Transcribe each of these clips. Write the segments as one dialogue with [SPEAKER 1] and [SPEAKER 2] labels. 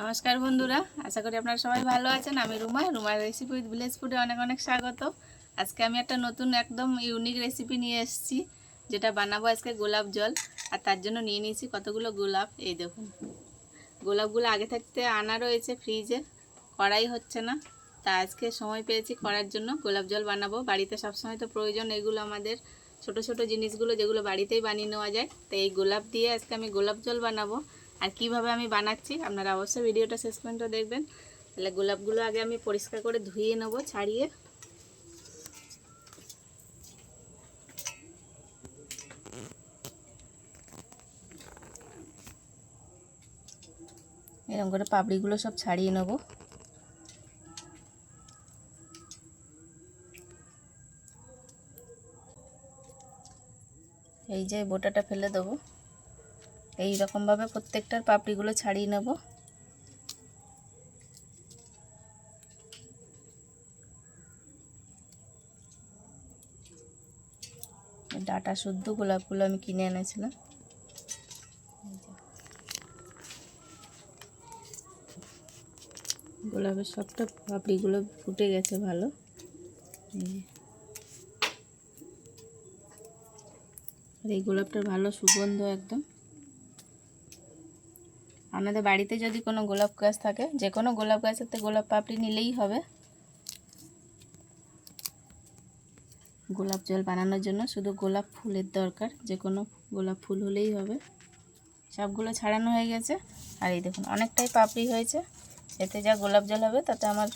[SPEAKER 1] নমস্কার বন্ধুরা, আশা করি আপনারা সবাই ভালো আছেন। আমি রুমা, রুমার রেসিপি উইথ ভিলেজ ফুডে অনেক অনেক স্বাগত। আজকে আমি একটা নতুন একদম ইউনিক রেসিপি নিয়ে এসেছি, যেটা বানাবো আজকে গোলাপ জল। আর তার জন্য নিয়ে নিয়েছি কতগুলো গোলাপ, এই দেখুন। গোলাপগুলো আগে থাকতে আনা রয়েছে ফ্রিজে করাই হচ্ছে না। তা আজকে সময় পেয়েছি করার জন্য, গোলাপ জল বানাবো। বাড়িতে সবসময় তো প্রয়োজন এগুলো আমাদের, ছোট ছোট জিনিসগুলো যেগুলো বাড়িতেই বানিয়ে নেওয়া যায়। তো এই গোলাপ দিয়ে আজকে আমি গোলাপ জল বানাবো। আর কীভাবে আমি বানাচ্ছি আপনারা অবশ্যই ভিডিওটা শেষ পর্যন্ত দেখবেন। তাহলে গোলাপগুলো আগে আমি পরিষ্কার করে ধুয়ে নেব, ছাড়িয়ে। এরকম করে পাপড়িগুলো সব ছাড়িয়ে নেব। এই যে বোটাটা ফেলে দেবো। এই রকমভাবে প্রত্যেকটার পাপড়িগুলো ছাড়িয়ে নেব। ডাটা শুদ্ধ গোলাপগুলো আমি কিনে এনেছিলাম। গোলাপের সবটা পাপড়িগুলো ফুটে গেছে ভালো। আর এই গোলাপটার ভালো সুগন্ধ একদম। আমাদের বাড়িতে যদি কোনো গোলাপ গাছ থাকে, যে কোনো গোলাপ গাছেতে গোলাপ পাপড়ি নিলেই হবে। গোলাপ জল বানানোর জন্য শুধু গোলাপ ফুলের দরকার, যে কোনো গোলাপ ফুল হলেই হবে। সবগুলো ছাড়ানো হয়ে গেছে। আর এই দেখুন, অনেকটাই পাপড়ি হয়েছে। এতে যা গোলাপ জল হবে, তাতে আমার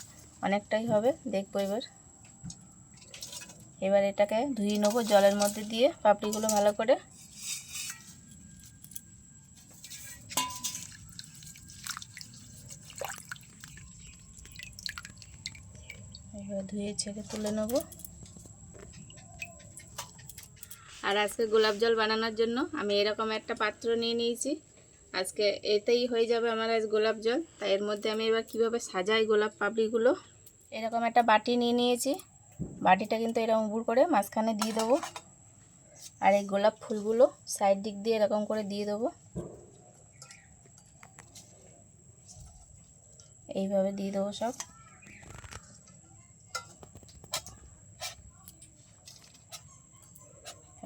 [SPEAKER 1] অনেকটাই হবে। দেখব এবার। এবার এটাকে ধুয়ে নেব জলের মধ্যে দিয়ে পাপড়িগুলো ভালো করে। এবার ধুয়ে ছেঁকে তুলে নেব। আর আজকে গোলাপ জল বানানোর জন্য আমি এরকম একটা পাত্র নিয়ে নিয়েছি। আজকে এতেই হয়ে যাবে আমার আজ গোলাপ জল। তাই এর মধ্যে আমি এবার কীভাবে সাজাই গোলাপ পাপড়িগুলো? এরকম একটা বাটি নিয়ে নিয়েছি। বাটিটা কিন্তু এরকম উপর করে মাঝখানে দিয়ে দেবো। আর এই গোলাপ ফুলগুলো সাইড দিক দিয়ে এরকম করে দিয়ে দেবো। এইভাবে দিয়ে দেবো সব।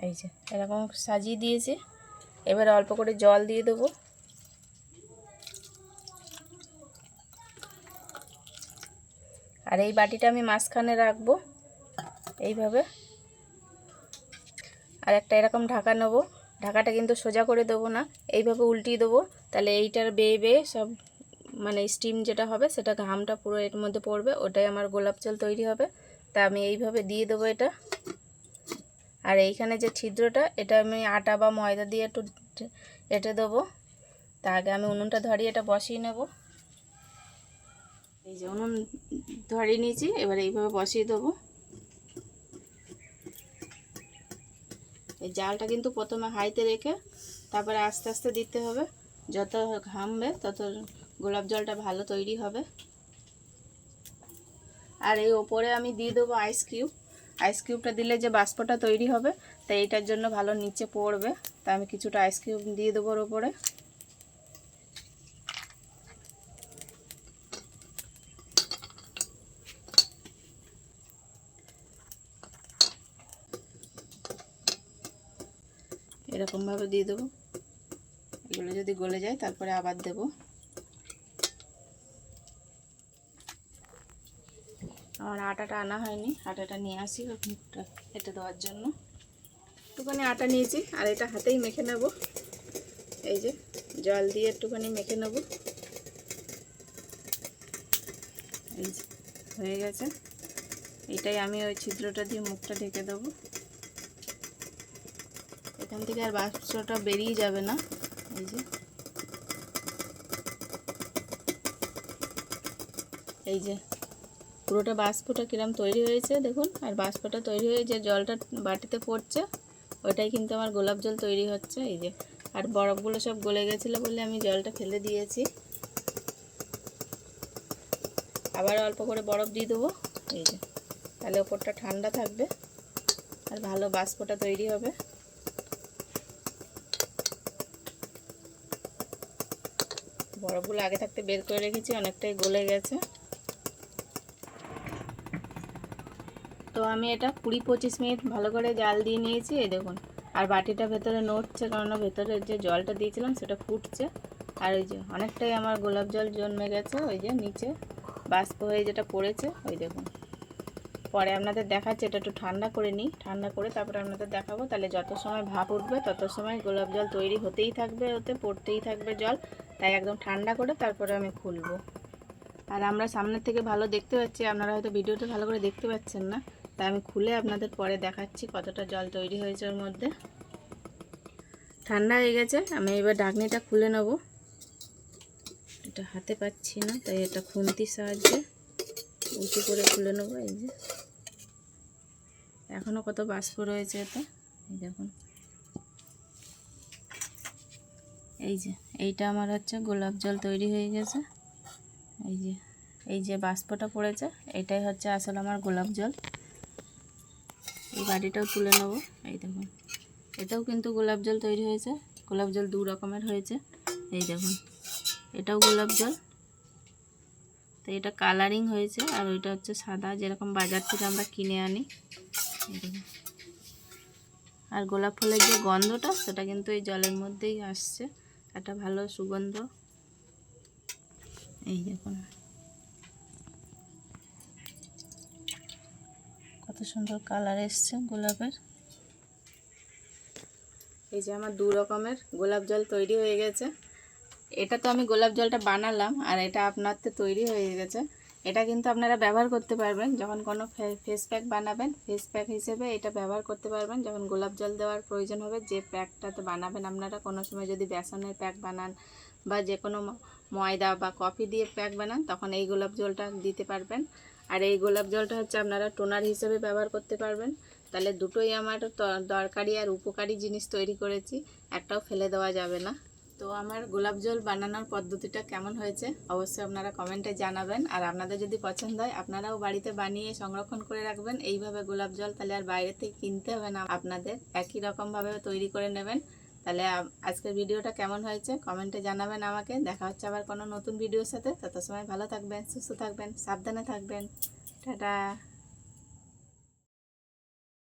[SPEAKER 1] এই যে, এরকম সাজিয়ে দিয়েছি। এবার অল্প করে জল দিয়ে দেবো। আর এই বাটিটা আমি মাঝখানে রাখব, এইভাবে। আর একটা এরকম ঢাকা নেব। ঢাকাটা কিন্তু সোজা করে দেবো না, এইভাবে উল্টিয়ে দেবো। তাহলে এইটার বেয়ে বেয়ে সব মানে স্টিম যেটা হবে সেটা ঘামটা পুরো এর মধ্যে পড়বে, ওটাই আমার গোলাপ জল তৈরি হবে। তা আমি এইভাবে দিয়ে দেবো এটা। আর এইখানে যে ছিদ্রটা, এটা আমি আটা বা ময়দা দিয়ে একটু এঁটে দেবো। তা আগে আমি উনুনটা ধরিয়ে এটা বসিয়ে নেব। এই যে উনুন ধরিয়ে নিয়েছি, এবার এইভাবে বসিয়ে দেবো। এই জালটা কিন্তু প্রথমে হাইতে রেখে তারপরে আস্তে আস্তে দিতে হবে। যত ঘামবে, তত গোলাপ জলটা ভালো তৈরি হবে। আর এই ওপরে আমি দিয়ে দেবো আইস কিউব আইস কিউবটা দিলে যে বাষ্পটা তৈরি হবে, তাই এইটার জন্য ভালো নিচে পড়বে। তা আমি কিছুটা আইস কিউব দিয়ে দেবো ওপরে এরকমভাবে দিয়ে দেবো। এগুলো যদি গলে যায়, তারপরে আবার দেবো। আমার আটাটা আনা হয়নি। আটাটা নিয়ে আসি কেটে দেওয়ার জন্য। একটুখানি আটা নিয়েছি, আর এটা হাতেই মেখে নেব। এই যে, জল দিয়ে একটুখানি মেখে নেব। এই যে, হয়ে গেছে। এটাই আমি ওই ছিদ্রটা দিয়ে মুখটা ঢেকে দেবো। এখান থেকে আর বাক্সটা বেরিয়ে যাবে না। এই যে। এই যে পুরোটা বাষ্পটা কিরম তৈরি হয়েছে দেখুন, আর বাষ্পটা তৈরি হয়ে যে জলটা বাটিতে পড়ছে ওটাই কিন্তু আমার গোলাপ জল তৈরি হচ্ছে, এই যে। আর বরফগুলো সব গলে গেছিল বলে আমি জলটা ফেলে দিয়েছি। আবার অল্প করে বরফ দিয়ে দেবো, এই যে। তাহলে ওপরটা ঠান্ডা থাকবে, আর ভালো বাষ্পটা তৈরি হবে। বরফগুলো আগে থাকতে বের করে রেখেছি, অনেকটাই গলে গেছে। তো আমি এটা কুড়ি পঁচিশ মিনিট ভালো করে জাল দিয়ে নিয়েছি, এই দেখুন। আর বাটিটা ভেতরে নড়ছে কারণ ভেতরে যে জলটা দিয়েছিলাম সেটা ফুটছে। আর ওই যে অনেকটাই আমার গোলাপ জল জন্মে গেছে, ওই যে নিচে বাষ্প হয়ে যেটা পড়েছে, ওই দেখুন। পরে আপনাদের দেখাচ্ছে, এটা একটু ঠান্ডা করে নিই, ঠান্ডা করে তারপরে আপনাদের দেখাবো। তাহলে যত সময় ভাপ উঠবে, তত সময় গোলাপ জল তৈরি হতেই থাকবে, ওতে পড়তেই থাকবে জল। তাই একদম ঠান্ডা করে তারপরে আমি খুলবো। আর আমরা সামনের থেকে ভালো দেখতে পাচ্ছি, আপনারা হয়তো ভিডিওটা ভালো করে দেখতে পাচ্ছেন না। তাই আমি খুলে আপনাদের পরে দেখাচ্ছি কতটা জল তৈরি হয়েছে ওর মধ্যে। ঠান্ডা হয়ে গেছে, আমি এবার ডাকনিটা খুলে নেব। এটা হাতে পাচ্ছি না, তাই এটা খুন্তির সাহায্যে উঁচু করে খুলে নেব, এই যে। এখনও কত বাষ্প রয়েছে এতে, এই দেখুন। এই যে, এইটা আমার হচ্ছে গোলাপ জল তৈরি হয়ে গেছে। এই যে এই যে বাষ্পটা পড়েছে, এটাই হচ্ছে আসলে আমার গোলাপ জল। বাটিটাও তুলে নেব। এই দেখুন, এটাও কিন্তু গোলাপ জল তৈরি হয়েছে। গোলাপ জল দু রকমের হয়েছে। এই দেখুন, এটাও গোলাপ জল। তো এটা কালারিং হয়েছে আর ওইটা হচ্ছে সাদা, যেরকম বাজার থেকে আমরা কিনে আনি। আর গোলাপ ফুলের যে গন্ধটা, সেটা কিন্তু এই জলের মধ্যেই আসছে। একটা ভালো সুগন্ধ। এই দেখুন। সুন্দর কালার এসছে গোলাপের। এই যে আমার দু রকমের গোলাপ জল তৈরি হয়ে গেছে। এটা তো আমি গোলাপ জলটা বানালাম আর এটা আপনার তো তৈরি হয়ে গেছে। এটা কিন্তু আপনারা ব্যবহার করতে পারবেন। যখন কোনো ফেস প্যাক বানাবেন ফেস প্যাক হিসেবে এটা ব্যবহার করতে পারবেন। যখন গোলাপ জল দেওয়ার প্রয়োজন হবে, যে প্যাকটাতে বানাবেন আপনারা, কোনো সময় যদি বেসনের প্যাক বানান বা যে কোনো ময়দা বা কফি দিয়ে প্যাক বানান, তখন এই গোলাপ জলটা দিতে পারবেন। আর এই গোলাপ জলটা হচ্ছে আপনারা টোনার হিসেবে ব্যবহার করতে পারবেন। তাহলে দুটোই আমার দরকারি আর উপকারী জিনিস তৈরি করেছি, একটাও ফেলে দেওয়া যাবে না। তো আমার গোলাপ জল বানানোর পদ্ধতিটা কেমন হয়েছে অবশ্যই আপনারা কমেন্টে জানাবেন। আর আপনাদের যদি পছন্দ হয়, আপনারাও বাড়িতে বানিয়ে সংরক্ষণ করে রাখবেন। এইভাবে গোলাপ জল তাহলে আর বাইরে থেকে কিনতে হবে না। আপনাদের একই রকমভাবে তৈরি করে নেবেন। তাহলে আজকের ভিডিওটা কেমন হয়েছে? কমেন্টে জানাবেন আমাকে। দেখা হচ্ছে আবার কোনো নতুন ভিডিওর সাথে। তত সময় ভালো থাকবেন, সুস্থ থাকবেন, সাবধানে থাকবেন। টাটা।